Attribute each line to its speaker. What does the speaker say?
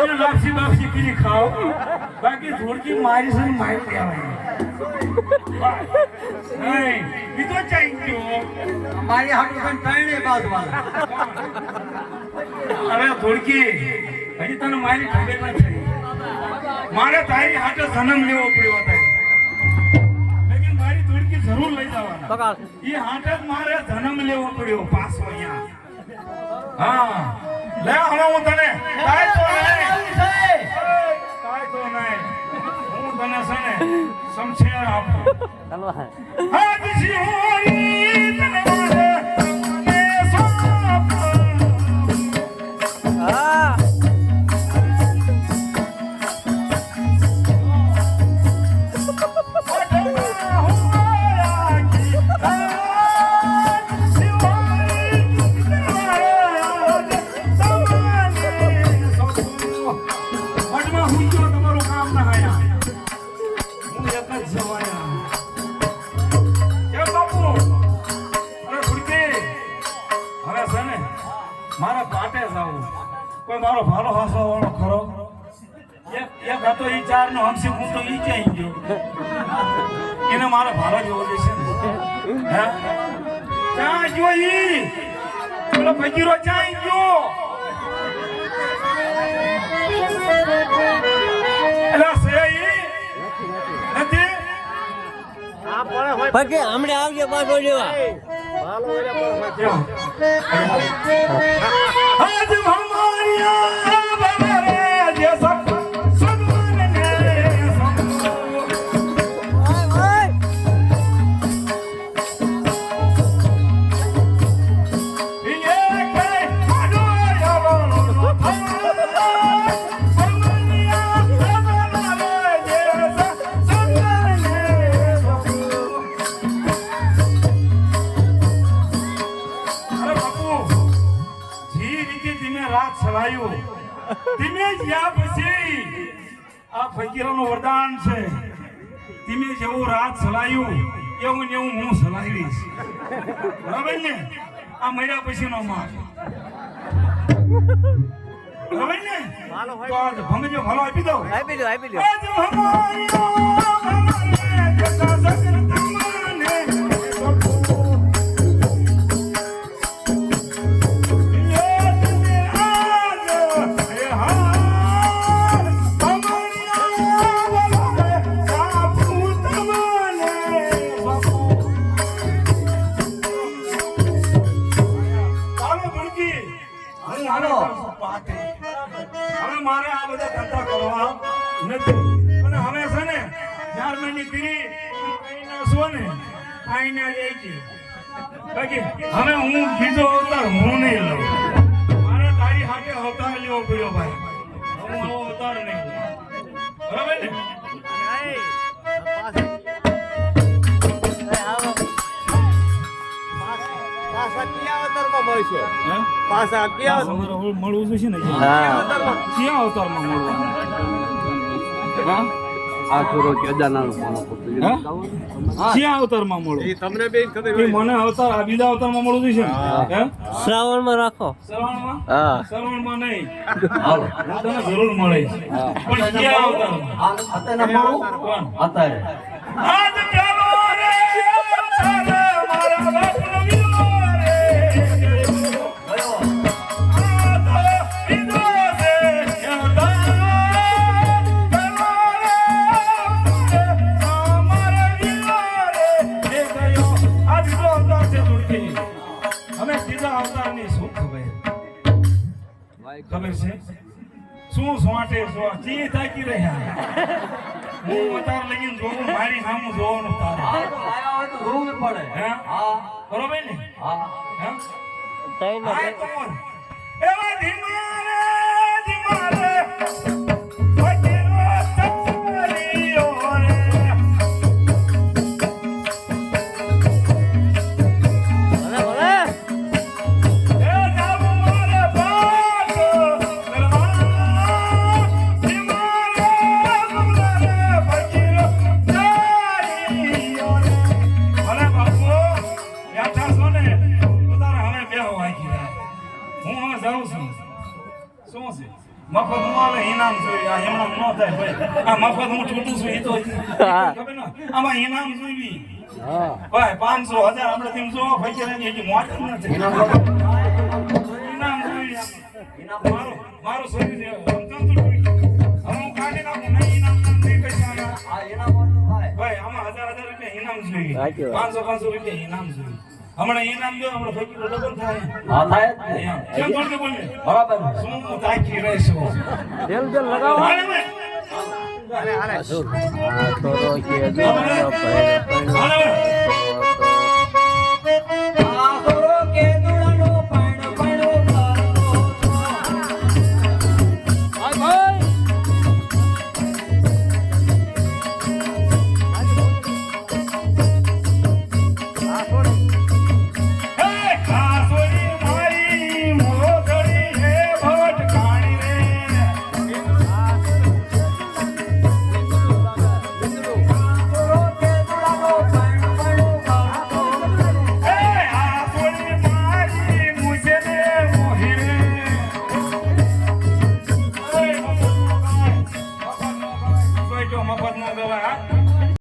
Speaker 1: એને લાપસી બાપસી કરી ખાઓ. બાકી ધોળકી મારી છે મારી કહેવાય નહીં બીજો ચાઈ ગયો
Speaker 2: મારી હાટુ પણ ત્રણે બાદ વાળા.
Speaker 1: અરે ધોળકી હજી તને મારી ખબર નથી મારે તારી હાથે જન્મ લેવો પડ્યો હતો. લેકિન મારી ધોળકી જરૂર લઈ જવાના. એ જ મારે જન્મ લેવો પડ્યો પાછો અહીંયા. હા. લે હવે હું તને કાંઈ તો નહીં. કાંઈ તો નહીં. હું તને શિહોરી તને મારા પાટે જવું કોઈ મારો ભાલો હાસવા વાળો ખરો? એક હતો ઈ ચાર નો હમસી હું તો ઈ ક્યાંય ગયો? એને મારો ભાલો જોવો જશે ને. હે? ક્યાં ગયો ઈ? પેલો ફકીરો ક્યાં ગયો? એલા છે ઈ? નથી?
Speaker 3: પછી હમણે આવજે પાછો લેવા
Speaker 1: ક્યાં? આજ હમારિયા બનરે ફકીરોનું વરદાન છે. ધીમે જેવું રાત સલાયું એવું ને એવું હું સલાહીશ બરાબર ને? આ મર્યા પછી નો માર. બરાબર ને? તો આજ ભલો આપી દો
Speaker 3: આપી દો આપી દો.
Speaker 1: પાટે હવે મારે આ બધા ધંધા કરવા નથી. અને હવે છે ને ચાર મહિની ને છો ને? આઈના લે છે. બાકી હવે હું બીજો અવતાર, હું
Speaker 3: અવતારમાં પાછા ક્યાં
Speaker 1: મળવું છે ને ક્યાં અવતારમાં? મળવાનું?
Speaker 4: આ છોરો કેદારનાથ
Speaker 1: ક્યાં અવતારમાં મળવું
Speaker 3: તમને બેન ખબર
Speaker 1: એ મને અવતાર આ બીજા અવતારમાં મળવું છે હે.
Speaker 3: શ્રાવણમાં રાખો.
Speaker 1: શ્રવણમાં?
Speaker 3: હા.
Speaker 1: શ્રવણમાં નહીં. હું. તને જરૂર મળીશ પણ ક્યાં અવતારમાં?
Speaker 4: અત્યારે મળું?
Speaker 1: કોણ?
Speaker 4: અત્યારે.
Speaker 1: ત્રીજા અવતારની શું ખબર? ખબર છે? શું સોંટે સો ચી તાકી રહ્યા. હું અવતાર લગીન જોઉં મારી સામું જોવાનું તારે.
Speaker 4: આ તો આયા હોય તો જોવું પડે.
Speaker 1: હે?
Speaker 4: હા.
Speaker 1: બરોબર ને?
Speaker 4: હા.
Speaker 1: હે?
Speaker 3: ત્રણ
Speaker 1: ન એવા ધીમા હું જાઉં છું. મફત હું આવે ઇનામ જોઈએ. આ એમણામ ન થાય ભાઈ. આ મફત હું છૂટું છું એ તો આમાં ઇનામ જોઈએ. ભાઈ પાંચસો હજાર આપણે તેમ જો ભાઈ હજી મોજ નથી. ઇનામ જોઈએ. મારું મારું શરીર છે હું કાઢી નાખું નહીં ઇનામ પૈસા ભાઈ આમાં હજાર હજાર રૂપિયા ઇનામ જોઈએ. પાંચસો પાંચસો રૂપિયા ઇનામ જોઈએ. હમણાં ઇનામ જો હમણાં ફકીર લગન થાય.
Speaker 2: હા થાય જ.
Speaker 1: કેમ થોડું બોલે?
Speaker 2: બરાબર
Speaker 1: શું હું તાકી રહેશો?
Speaker 3: જેલ જેલ લગાવો.
Speaker 1: હાલે ભાઈ.
Speaker 3: આ તો
Speaker 2: કે પૈણ પૈણ